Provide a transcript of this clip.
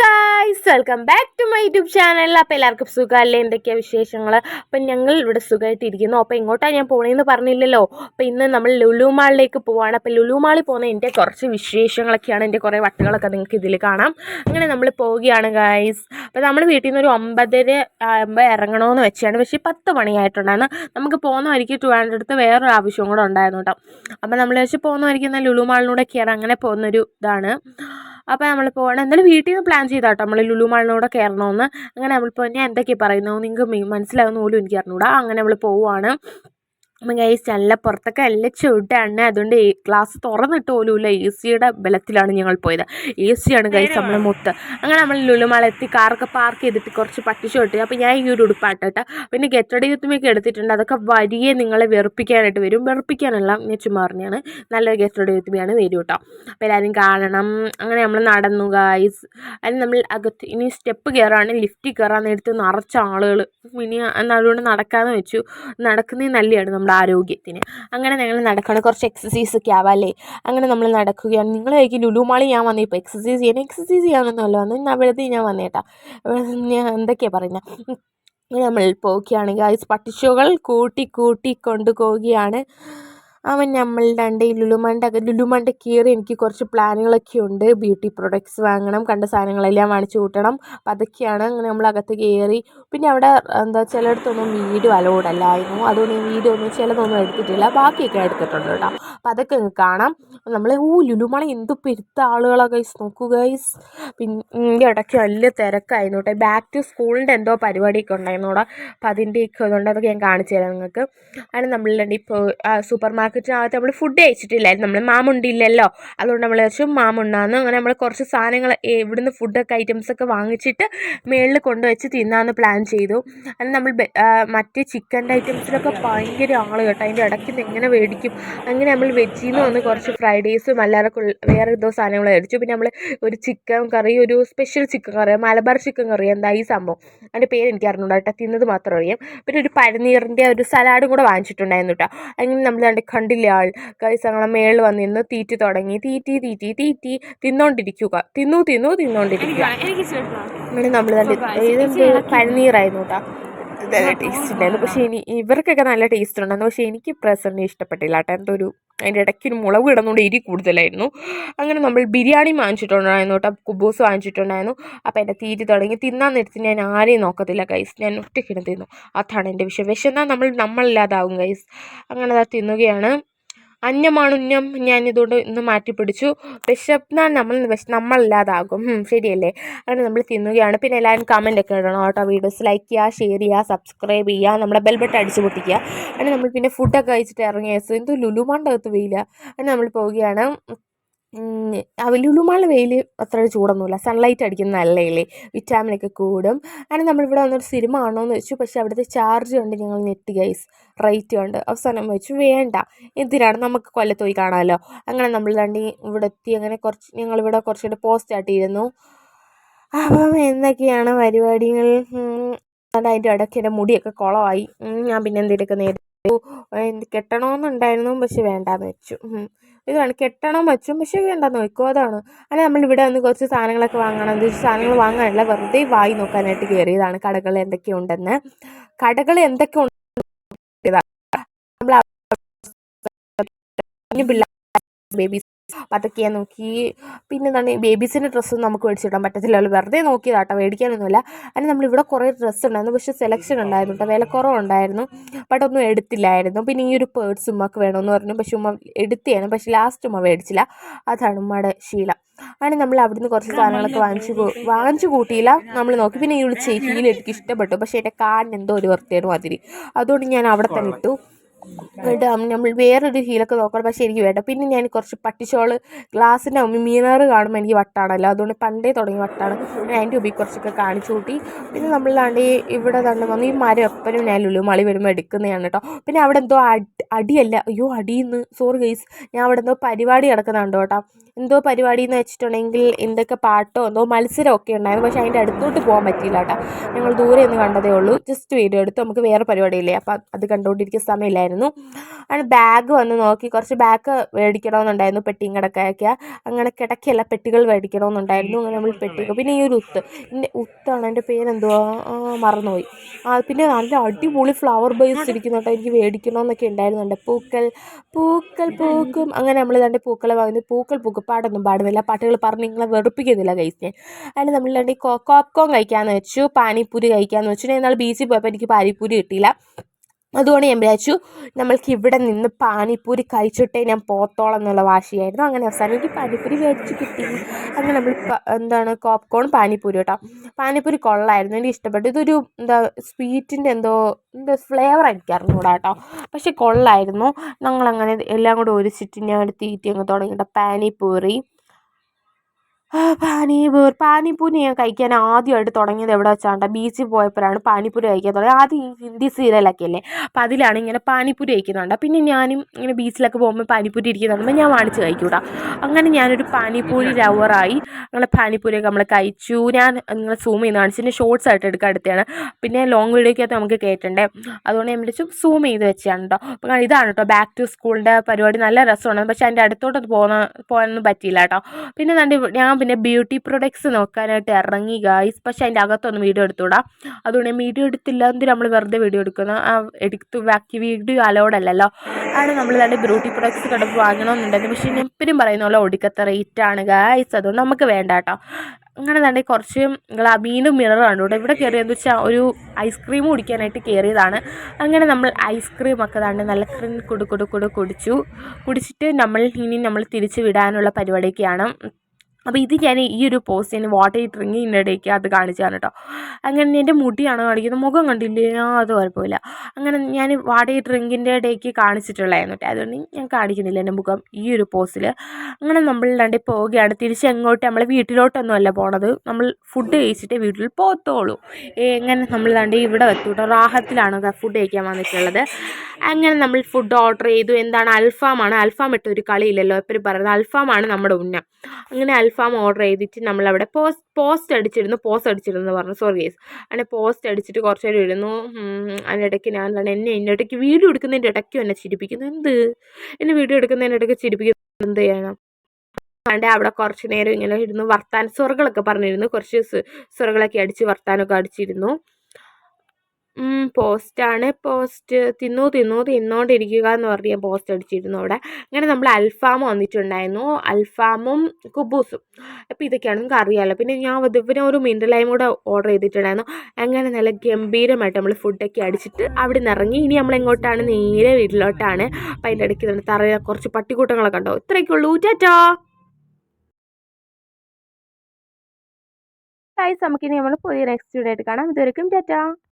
Guys welcome back to my YouTube channel അപ്പോൾ എല്ലാവർക്കും സുഖമല്ലേ എന്തൊക്കെയാണ് വിശേഷങ്ങൾ അപ്പം ഞങ്ങൾ ഇവിടെ സുഖമായിട്ടിരിക്കുന്നു അപ്പോൾ എങ്ങോട്ടാണ് ഞാൻ പോണേന്ന് പറഞ്ഞില്ലല്ലോ. അപ്പോൾ ഇന്ന് നമ്മൾ ലുലു മാളിലേക്ക് പോവാണ്. അപ്പോൾ ലുലു മാളിൽ പോകുന്ന എന്റെ കുറച്ച് വിശേഷങ്ങളൊക്കെയാണ്. എന്റെ കുറേ വട്ടുകളൊക്കെ നിങ്ങൾക്ക് ഇതിൽ കാണാം. അങ്ങനെ നമ്മൾ പോവുകയാണ് ഗായ്സ് അപ്പോൾ നമ്മൾ വീട്ടിൽ നിന്ന് ഒരു ഒമ്പതര ആകുമ്പോൾ ഇറങ്ങണമെന്ന് വെച്ചാണ്. പക്ഷേ പത്ത് മണിയായിട്ടുണ്ടായിരുന്നു നമുക്ക് പോകുന്ന വഴിക്ക് ട്രിവാൻഡ്രത്ത് വേറൊരു ആവശ്യവും കൂടെ ഉണ്ടായിരുന്നു കേട്ടോ. അപ്പോൾ നമ്മൾ പക്ഷേ പോകുന്ന വഴിക്ക് എന്നാൽ ലുലു മാളിലൂടെ കയറാം അങ്ങനെ പോകുന്നൊരു ഇതാണ്. അപ്പോൾ നമ്മൾ പോകണം എന്തായാലും വീട്ടിൽ നിന്ന് പ്ലാൻ ചെയ്താട്ടോ. നമ്മൾ ലുലു മാളിനോടെ കയറണമെന്ന് അങ്ങനെ നമ്മളിപ്പോൾ ഞാൻ എന്തൊക്കെയാണ് പറയുന്നത് നിങ്ങൾക്ക് മനസ്സിലാകുന്ന പോലും എനിക്ക് അറിഞ്ഞൂടാ. അങ്ങനെ നമ്മൾ പോവുകയാണ് ഗൈസ് നല്ല പുറത്തൊക്കെ നല്ല ചൂടാണ്. അതുകൊണ്ട് ഗ്ലാസ് തുറന്നിട്ട് പോലുമില്ല എ സിയുടെ ബലത്തിലാണ് ഞങ്ങൾ പോയത്. എ സിയാണ് ഗൈസ് നമ്മൾ മുത്ത്. അങ്ങനെ നമ്മൾ ലുലുമാളെത്തി കാറൊക്കെ പാർക്ക് ചെയ്തിട്ട് കുറച്ച് പട്ടിച്ചു കിട്ടി അപ്പോൾ ഞാൻ ഈ ഒരു ഉടുപ്പാട്ടട്ടെ പിന്നെ ഗെറ്റഡി യൂത്തുമൊക്കെ എടുത്തിട്ടുണ്ട്. അതൊക്കെ വരിയെ നിങ്ങളെ വെറുപ്പിക്കാനായിട്ട് വരും. വെറുപ്പിക്കാനല്ല ഞാൻ ചുമ്മാ പറഞ്ഞാണ് നല്ലൊരു ഗെറ്റഡി യൂത്തുമയാണ് വരും കേട്ടോ അപ്പോൾ എല്ലാവരും കാണണം. അങ്ങനെ നമ്മൾ നടന്നു ഗൈസ് അതിന് നമ്മൾ അകത്ത് ഇനി സ്റ്റെപ്പ് കയറാണ് ലിഫ്റ്റിൽ കയറാൻ നേരത്ത് നിറച്ച ആളുകൾ ഇനി അതുകൊണ്ട് നടക്കാമെന്ന് വെച്ചു. നടക്കുന്നത് നല്ലതാണ് നമ്മുടെ ആരോഗ്യത്തിന്. അങ്ങനെ ഞങ്ങൾ നടക്കണം കുറച്ച് എക്സസൈസ് ഒക്കെ ആവാമല്ലേ അങ്ങനെ നമ്മൾ നടക്കുകയാണ്. നിങ്ങൾ കഴിക്കും ലുലുമാളി ഞാൻ വന്നേ ഇപ്പോൾ എക്സസൈസ് ചെയ്യാൻ എക്സസൈസ് ചെയ്യാനൊന്നുമല്ല വന്ന്. വെറുതെ ഞാൻ വന്നേട്ടാ. ഞാൻ എന്തൊക്കെയാണ് പറയുന്നത് നമ്മൾ പോവുകയാണെങ്കിൽ ഐസ് പട്ടിഷോകൾ കൂട്ടി കൂട്ടി കൊണ്ടുപോവുകയാണ്. അവൻ നമ്മൾ രണ്ട് ലുലുമണ്ട ലുലുമണ്ട കയറി എനിക്ക് കുറച്ച് പ്ലാനുകളൊക്കെ ഉണ്ട്. ബ്യൂട്ടി പ്രൊഡക്ട്സ് വാങ്ങണം കണ്ട സാധനങ്ങളെല്ലാം വാങ്ങിച്ചു കൂട്ടണം. അപ്പം അതൊക്കെയാണ് അങ്ങനെ നമ്മൾ അകത്ത് കയറി. പിന്നെ അവിടെ എന്താ ചിലയിടത്തൊന്നും വീഡിയോ അലോഡ് അല്ലായിരുന്നു. അതുകൊണ്ട് ഈ വീഡിയോ ഒന്നും ചിലതൊന്നും എടുത്തിട്ടില്ല. ബാക്കിയൊക്കെ എടുത്തിട്ടുണ്ട് കേട്ടോ. അപ്പം അതൊക്കെ കാണാം. നമ്മൾ ഓ ലുലുമണ എന്ത് പെരുത്ത ആളുകളാണ് ഗൈസ് നോക്കൂ ഗൈസ് പിന്നെ ഇടയ്ക്ക് വലിയ തിരക്കായിരുന്നു കേട്ടോ. ബാക്ക് ടു സ്കൂളിന്റെ എന്തോ പരിപാടിയൊക്കെ ഉണ്ടായിരുന്നു അവിടെ. അപ്പം അതിന്റെയൊക്കെ അതുകൊണ്ട് അതൊക്കെ ഞാൻ കാണിച്ചു തരാം നിങ്ങൾക്ക്. അതിന് നമ്മൾ ഇപ്പോൾ സൂപ്പർ മാർക്കറ്റിനകത്ത് നമ്മൾ ഫുഡ് കഴിച്ചിട്ടില്ലായിരുന്നു. നമ്മൾ മാമുണ്ടില്ലല്ലോ. അതുകൊണ്ട് നമ്മൾ വെച്ചു മാമുണ്ടാന്ന് അങ്ങനെ നമ്മൾ കുറച്ച് സാധനങ്ങൾ ഇവിടുന്ന് ഫുഡൊക്കെ ഐറ്റംസൊക്കെ വാങ്ങിച്ചിട്ട് മേളിൽ കൊണ്ടുവച്ച് തിന്നാമെന്ന് പ്ലാൻ ചെയ്തു. അത് നമ്മൾ മറ്റേ ചിക്കന്റെ ഐറ്റംസിലൊക്കെ ഭയങ്കര ആൾ കേട്ടോ. അതിന്റെ ഇടയ്ക്ക് എങ്ങനെ മേടിക്കും? അങ്ങനെ നമ്മൾ വെജിൽ നിന്ന് വന്ന് കുറച്ച് ഫ്രൈഡേസും അല്ലാതെ വേറെ എന്തോ സാധനങ്ങൾ മേടിച്ചു. പിന്നെ നമ്മൾ ഒരു ചിക്കൻ കറി ഒരു special chicken curry Malabar chicken curry എന്താ ഈ സംഭവം? അതിന്റെ പേര് എനിക്ക് അറിഞ്ഞൂടാ കേട്ടോ. തിന്നത് മാത്രം അറിയാം. പിന്നെ ഒരു പഴനീറിന്റെ ഒരു സലാഡും കൂടെ വാങ്ങിച്ചിട്ടുണ്ടായിരുന്നു കേട്ടോ. അങ്ങനെ നമ്മൾ രണ്ട് കണ്ടില്ല ആൾ? കൈസ് ഞങ്ങളെ മേളിൽ വന്നിരുന്ന് തീറ്റി തുടങ്ങി. തീറ്റി തീറ്റി തീറ്റി തിന്നോണ്ടിരിക്കുക. തിന്നു തിന്നു തിന്നോണ്ടിരിക്കുക. അങ്ങനെ നമ്മൾ ഇതെന്ത് കേട്ടോ നല്ല ടേസ്റ്റ് ഉണ്ടായിരുന്നു പക്ഷേ ഇനി ഇവർക്കൊക്കെ നല്ല ടേസ്റ്റ് ഉണ്ടായിരുന്നു. പക്ഷേ എനിക്ക് പ്രസന്റ് ഇഷ്ടപ്പെട്ടില്ല കേട്ടോ എന്തോ ഒരു അതിന്റെ ഇടയ്ക്ക് ഒരു മുളക് കിടന്നുകൊണ്ട് എരി കൂടുതലായിരുന്നു. അങ്ങനെ നമ്മൾ ബിരിയാണി വാങ്ങിച്ചിട്ടുണ്ടായിരുന്നു കേട്ടോ കുബൂസ് വാങ്ങിച്ചിട്ടുണ്ടായിരുന്നു. അപ്പോൾ എന്റെ തീറ്റി തുടങ്ങി തിന്നാൻ നേരത്ത് ഞാൻ ആരെയും നോക്കത്തില്ല ഗൈസ് ഞാൻ ഒറ്റയ്ക്ക് തിന്നു. അതാണ് എന്റെ വിഷയം. വിശന്നാൽ നമ്മൾ നമ്മളില്ലാതാവും ഗൈസ് അങ്ങനെ തിന്നുകയാണ്. അന്യമാണുന്യം ഞാനിതുകൊണ്ട് ഇന്ന് മാറ്റിപ്പിടിച്ചു. വിശന്നാൽ നമ്മൾ വിശ നമ്മളില്ലാതാകും. ശരിയല്ലേ? അങ്ങനെ നമ്മൾ തിന്നുകയാണ്. പിന്നെ എല്ലാവരും കമന്റ് ഒക്കെ ഇടണം കേട്ടോ. വീഡിയോസ് ലൈക്ക് ചെയ്യുക ഷെയർ ചെയ്യുക സബ്സ്ക്രൈബ് ചെയ്യുക നമ്മുടെ ബെൽബട്ട് അടിച്ചു പൊട്ടിക്കുക. അങ്ങനെ നമ്മൾ പിന്നെ ഫുഡൊക്കെ കഴിച്ചിട്ട് ഇറങ്ങിയ എന്തോ ലുലുമാണ്ടകത്ത് വെയില്ല അങ്ങനെ നമ്മൾ പോവുകയാണ്. ലുലുമാളിൽ വെയിൽ അത്ര ചൂടൊന്നുമില്ല. സൺലൈറ്റ് അടിക്കുന്ന നല്ലയില്ലേ വിറ്റാമിനൊക്കെ കൂടും. അങ്ങനെ നമ്മളിവിടെ വന്നൊരു സിനിമ കാണണമെന്ന് വെച്ചു. പക്ഷേ അവിടുത്തെ ചാർജ് ഉണ്ട് ഞങ്ങൾ നെറ്റ് ഗൈസ് റേറ്റ് ഉണ്ട് അവസാനം വെച്ചു. വേണ്ട. എന്തിനാണ്? നമുക്ക് കൊല്ലത്ത് പോയി കാണാമല്ലോ അങ്ങനെ നമ്മൾ രണ്ടി ഇവിടെ എത്തി അങ്ങനെ കുറച്ച് ഞങ്ങളിവിടെ കുറച്ചുകൂടെ പോസ്റ്റ് ആട്ടിയിരുന്നു അപ്പം എന്തൊക്കെയാണ് പരിപാടികൾ? അതിന്റെ ഇടയ്ക്ക് എന്റെ മുടിയൊക്കെ കുളമായി ഞാൻ പിന്നെ എന്തെങ്കിലുമൊക്കെ നേരിട്ടു. കെട്ടണമെന്നുണ്ടായിരുന്നു പക്ഷെ വേണ്ടാന്ന് വെച്ചു. ഇതാണ്. കെട്ടണം വെച്ചും പക്ഷേ എന്താ വെക്കും? അതാണ്. അങ്ങനെ നമ്മൾ ഇവിടെ വന്ന് കുറച്ച് സാധനങ്ങളൊക്കെ വാങ്ങണം. എന്താ സാധനങ്ങൾ വാങ്ങാനല്ല വെറുതെ വായി നോക്കാനായിട്ട് കയറിയതാണ് കടകൾ എന്തൊക്കെയുണ്ടെന്ന് കടകൾ എന്തൊക്കെ ഉണ്ട് നമ്മൾ അതൊക്കെ അതൊക്കെയാണ് നോക്കി. പിന്നെ എന്താണ് ബേബീസിന്റെ ഡ്രസ്സൊന്നും നമുക്ക് മേടിച്ചിടാൻ പറ്റത്തില്ലല്ലോ വെറുതെ നോക്കിയതാട്ടോ മേടിക്കാനൊന്നുമില്ല. അതിന് നമ്മളിവിടെ കുറേ ഡ്രസ്സ് ഉണ്ടായിരുന്നു. പക്ഷേ സെലക്ഷൻ ഉണ്ടായിരുന്നു കേട്ടോ. വിലക്കുറവുണ്ടായിരുന്നു. ബട്ട് ഒന്നും എടുത്തില്ലായിരുന്നു. പിന്നെ ഈ ഒരു പേഴ്സ് ഉമ്മക്ക് വേണമെന്ന് പറഞ്ഞു. പക്ഷെ ഉമ്മ എടുത്തിയാണ് പക്ഷെ ലാസ്റ്റ് ഉമ്മ മേടിച്ചില്ല. അതാണ് ഉമ്മയുടെ ശീലം. അങ്ങനെ നമ്മൾ അവിടുന്ന് കുറച്ച് സാധനങ്ങളൊക്കെ വാങ്ങിച്ചു വാങ്ങിച്ചു കൂട്ടിയില്ല. നമ്മൾ നോക്കി. പിന്നെ ഈ ഒരു ഹീൽ എനിക്ക് ഇഷ്ടപ്പെട്ടു. പക്ഷേ എന്റെ കാലിന് എന്തോ ഒരു വൃത്തിയാണ് മാതിരി. അതുകൊണ്ട് ഞാൻ അവിടെ തന്നെ ഇട്ടു. എന്നിട്ട് നമ്മൾ വേറൊരു ഹീലൊക്കെ നോക്കണം. പക്ഷേ എനിക്ക് വേണ്ട. പിന്നെ ഞാൻ കുറച്ച് പട്ടിച്ചോൾ അമ്മി മീനാറ് കാണുമ്പോൾ എനിക്ക് വട്ടാണല്ലോ. അതുകൊണ്ട് പണ്ടേ തുടങ്ങി വട്ടാണ്. ഞാൻ അതിന്റെ ഉപ്പി കുറച്ചൊക്കെ കാണിച്ചു കൂട്ടി. പിന്നെ നമ്മളാണ്ട് ഇവിടെ തന്നെ വന്നു ഈ മരം എപ്പോഴും ഞാൻ ലുലു മളി വരുമ്പോൾ എടുക്കുന്നതാണ് കേട്ടോ. പിന്നെ അവിടെ എന്തോ അടിയല്ല. അയ്യോ അടിയെന്ന്. സോറി ഗൈസ് ഞാൻ അവിടെ എന്തോ പരിപാടി നടക്കുന്നുണ്ട് കേട്ടോ. എന്തോ പരിപാടി എന്ന് വെച്ചിട്ടുണ്ടെങ്കിൽ എന്തൊക്കെ പാട്ടോ എന്തോ മത്സരമൊക്കെ ഉണ്ടായിരുന്നു. പക്ഷേ അതിന്റെ അടുത്തോട്ട് പോകാൻ പറ്റിയില്ല കേട്ടോ. ഞങ്ങൾ ദൂരെ നിന്ന് കണ്ടതേ ഉള്ളൂ. ജസ്റ്റ് വീഡിയോ എടുത്ത് നമുക്ക് വേറെ പരിപാടിയില്ലേ അപ്പോൾ അത് കണ്ടുകൊണ്ടിരിക്കുന്ന സമയമില്ലായിരുന്നു. ഉണ്ടായിരുന്നു അങ്ങനെ ബാഗ് വന്ന് നോക്കി. കുറച്ച് ബാഗ് മേടിക്കണമെന്നുണ്ടായിരുന്നു. പെട്ടിയും കിടക്കയൊക്കെ. അങ്ങനെ കിടക്കയല്ല പെട്ടികൾ മേടിക്കണമെന്നുണ്ടായിരുന്നു. അങ്ങനെ നമ്മൾ പെട്ടി പിന്നെ ഈ ഒരു ഉത്ത്. എന്റെ ഉത്താണ് എന്റെ പേരെന്തുവാ? മറന്നുപോയി. ആ പിന്നെ നല്ല അടിപൊളി ഫ്ലവർ ബേസ് ഇരിക്കുന്നു കേട്ടോ. എനിക്ക് മേടിക്കണമെന്നൊക്കെ ഉണ്ടായിരുന്നുണ്ട്. പൂക്കൾ പൂക്കൾ പൂക്കും. അങ്ങനെ നമ്മൾ രണ്ട് പൂക്കളെ വാങ്ങുന്നു. പൂക്കൾ പൂക്കും പാടൊന്നും പാടുന്നില്ല. പാട്ടുകൾ പറഞ്ഞ് നിങ്ങളെ വെറുപ്പിക്കുന്നില്ല കഴിച്ച് അതിന് നമ്മൾ രണ്ട് കോപ്കോൺ കഴിക്കാമെന്ന് വെച്ചു. പാനിപ്പൂരി കഴിക്കാമെന്ന് വെച്ചു. ഞാൻ ഇന്നാൾ ബീച്ചിൽ പോയപ്പോൾ എനിക്ക് പാനിപ്പൂരി കിട്ടിയില്ല. അതുകൊണ്ട് ഞാൻ വിചാരിച്ചു നമ്മൾക്ക് ഇവിടെ നിന്ന് പാനിപ്പൂരി കഴിച്ചിട്ടേ ഞാൻ പോത്തോളം എന്നുള്ള വാശിയായിരുന്നു. അങ്ങനെ അവസാനം എനിക്ക് പാനിപ്പൂരി മേടിച്ച് കിട്ടി. അങ്ങനെ നമ്മൾ എന്താണ് കോപ്കോൺ പാനിപ്പൂരി കേട്ടോ. പാനിപ്പൂരി കൊള്ളായിരുന്നു. എനിക്ക് ഇഷ്ടപ്പെട്ടു. ഇതൊരു എന്താ സ്വീറ്റിന്റെ എന്തോ എന്താ ഫ്ലേവർ എനിക്ക് അറിഞ്ഞൂടാ കേട്ടോ. പക്ഷെ കൊള്ളായിരുന്നു. ഞങ്ങളങ്ങനെ എല്ലാം കൂടെ ഒരിച്ചിട്ട് ഞാൻ തീറ്റി അങ്ങ് തുടങ്ങിയിട്ട് പാനിപ്പൂരി പാനിപൂരി. പാനിപ്പൂരി ഞാൻ കഴിക്കാൻ ആദ്യമായിട്ട് തുടങ്ങിയത് എവിടെ വെച്ചാണ്ട ബീച്ചിൽ പോയപ്പോഴാണ് പാനിപ്പൂരി കഴിക്കാൻ തുടങ്ങിയത്. ആദ്യം ഈ ഹിന്ദി സീരിയലൊക്കെ അല്ലേ അപ്പോൾ അതിലാണ് ഇങ്ങനെ പാനിപ്പൂരി കഴിക്കുന്നുണ്ട്. പിന്നെ ഞാനും ഇങ്ങനെ ബീച്ചിലൊക്കെ പോകുമ്പോൾ പാനിപ്പൂരി ഇരിക്കുന്നുണ്ട്. ഞാൻ വാങ്ങിച്ച് കഴിക്കൂടാ. അങ്ങനെ ഞാനൊരു പാനിപ്പൂരി ലവറായി അങ്ങനെ പാനിപ്പൂരിയൊക്കെ നമ്മൾ കഴിച്ചു. ഞാൻ നിങ്ങളെ സൂം ചെയ്ത് കാണിച്ചു പിന്നെ ഷോർട്സ് ആയിട്ട് എടുക്കാൻ അടുത്താണ് പിന്നെ ലോങ് വീഡിയോക്കകത്ത് നമുക്ക് കയറ്റണ്ടേ അതുകൊണ്ട് ഞാൻ വിളിച്ചു സൂം ചെയ്ത് വെച്ചാണ് കേട്ടോ അപ്പം ഇതാണ് കേട്ടോ ബാക്ക് ടു സ്കൂളിന്റെ പരിപാടി. നല്ല രസമാണ്. പക്ഷേ അതിന്റെ അടുത്തോട്ട് പോകുന്ന പോകാനൊന്നും പറ്റിയില്ല കേട്ടോ പിന്നെ ഞാൻ പിന്നെ ബ്യൂട്ടി പ്രൊഡക്ട്സ് നോക്കാനായിട്ട് ഇറങ്ങി ഗായ്സ് പക്ഷെ അതിന്റെ അകത്തൊന്നും വീഡിയോ എടുത്തുകൂടാ അതുകൊണ്ട് വീഡിയോ എടുത്തില്ല നമ്മൾ വെറുതെ വീഡിയോ എടുക്കുന്ന. ആ എടുത്തു ബാക്കി വീഡിയോ അലോഡല്ലല്ലോ ആണ് നമ്മൾ തന്നെ ബ്യൂട്ടി പ്രൊഡക്ട്സ് കിടപ്പ് വാങ്ങണമെന്നുണ്ടായിരുന്നു പക്ഷേ ഞാൻ എപ്പോഴും പറയുന്ന പോലെ ഒടുക്കത്തെ റേറ്റ് ആണ് ഗായ്സ് അതുകൊണ്ട് നമുക്ക് വേണ്ട കേട്ടോ. അങ്ങനെ തന്നെ കുറച്ച് ഗ്ലാബീനും മിററാണ് ഇവിടെ ഇവിടെ കയറിയെന്ന് വെച്ചാൽ ഒരു ഐസ്ക്രീം കുടിക്കാനായിട്ട് കയറിയതാണ് അങ്ങനെ നമ്മൾ ഐസ്ക്രീം ഒക്കെ തന്നെ നല്ല ക്രീം കുടു കുടു കുടു കുടിച്ചു. കുടിച്ചിട്ട് നമ്മൾ ഇനി നമ്മൾ തിരിച്ച് വിടാനുള്ള പരിപാടിയൊക്കെയാണ്. അപ്പോൾ ഇത് ഞാൻ ഈ ഒരു പോസ്റ്റ് ഞാൻ വാട്ടർ ഹീറ്ററിങ് ഇന്നിടയ്ക്ക് അത് കാണിച്ചതാണ് കേട്ടോ. അങ്ങനെ എന്റെ മുടിയാണ് കാണിക്കുന്നത്? മുഖം കണ്ടില്ലേ? അത് കുഴപ്പമില്ല. അങ്ങനെ ഞാൻ വാട്ടർ ഹീറ്ററിങ്ങിന്റെ ഇടയ്ക്ക് കാണിച്ചിട്ടുള്ളതായിരുന്നു കേട്ടോ. അതുകൊണ്ട് ഞാൻ കാണിക്കുന്നില്ല എന്റെ മുഖം ഈ ഒരു പോസ്റ്റിൽ അങ്ങനെ നമ്മൾ രണ്ട് പോവുകയാണ് തിരിച്ച് എങ്ങോട്ട്? നമ്മൾ വീട്ടിലോട്ടൊന്നും അല്ല പോണത്. നമ്മൾ ഫുഡ് കഴിച്ചിട്ട് വീട്ടിൽ പോത്തോളൂ എങ്ങനെ നമ്മൾ രണ്ടേ ഇവിടെ എത്തും കേട്ടോ. റാഹത്തിലാണ് ഫുഡ് കഴിക്കാൻ വന്നിട്ടുള്ളത്. അങ്ങനെ നമ്മൾ ഫുഡ് ഓർഡർ ചെയ്തു. എന്താണ്? അൽഫാമാണ്. അൽഫാം ഇട്ട ഒരു കളിയില്ലല്ലോ? എപ്പോഴും പറയുന്നത് അൽഫാമാണ് നമ്മുടെ ഉന്നം. അങ്ങനെ അൽഫാം ഓർഡർ ചെയ്തിട്ട് നമ്മളവിടെ പോസ്റ്റ് പോസ്റ്റ് അടിച്ചിരുന്നു പോസ്റ്റ് അടിച്ചിരുന്നു പറഞ്ഞു. സോറി ഗേസ് അങ്ങനെ പോസ്റ്റ് അടിച്ചിട്ട് കുറച്ച് നേരം ഇരുന്നു അതിനിടയ്ക്ക് ഞാൻ എന്നെ എന്റെ ഇടയ്ക്ക് വീഡിയോ എടുക്കുന്നതിന്റെ ഇടയ്ക്കും എന്നെ ചിരിപ്പിക്കുന്നു. എന്ത്? എന്നെ വീഡിയോ എടുക്കുന്നതിന്റെ ഇടയ്ക്ക് ചിരിപ്പിക്കുന്നു. എന്ത് ചെയ്യണം? അണ്ട് അവിടെ കുറച്ച് നേരം ഇങ്ങനെ ഇരുന്നു. വർത്താൻ സ്വറുകളൊക്കെ പറഞ്ഞിരുന്നു. കുറച്ച് സ്വറുകളൊക്കെ അടിച്ച് വർത്താനൊക്കെ അടിച്ചിരുന്നു. പോസ്റ്റാണ്. പോസ്റ്റ് തിന്നു തിന്നു തിന്നോണ്ടിരിക്കുക എന്ന് പറഞ്ഞ് പോസ്റ്റ് അടിച്ചിരുന്നു അവിടെ. അങ്ങനെ നമ്മൾ അൽഫാം വന്നിട്ടുണ്ടായിരുന്നു. അൽഫാമും കുബൂസും. അപ്പോൾ ഇതൊക്കെയാണ് നിങ്ങൾക്ക് അറിയാമല്ലോ പിന്നെ ഞാൻ പിന്നെ ഒരു മിൻഡലായും കൂടെ ഓർഡർ ചെയ്തിട്ടുണ്ടായിരുന്നു. അങ്ങനെ നല്ല ഗംഭീരമായിട്ട് നമ്മൾ ഫുഡൊക്കെ അടിച്ചിട്ട് അവിടെ നിന്ന് ഇറങ്ങി. ഇനി നമ്മൾ എങ്ങോട്ടാണ്? നേരെ വീട്ടിലോട്ടാണ്. അപ്പം അതിന്റെ ഇടയ്ക്ക് തന്നെ കുറച്ച് പട്ടിക്കൂട്ടങ്ങളൊക്കെ ഉണ്ടോ? ഇത്രയൊക്കെ ഉള്ളൂ. ടാറ്റാ! ഗൈസ് നമുക്കിനി നമ്മൾ പുതിയ നെക്സ്റ്റ് വീഡിയോ ആയിട്ട് കാണാം. ഇതുവരെയും ടാറ്റാ!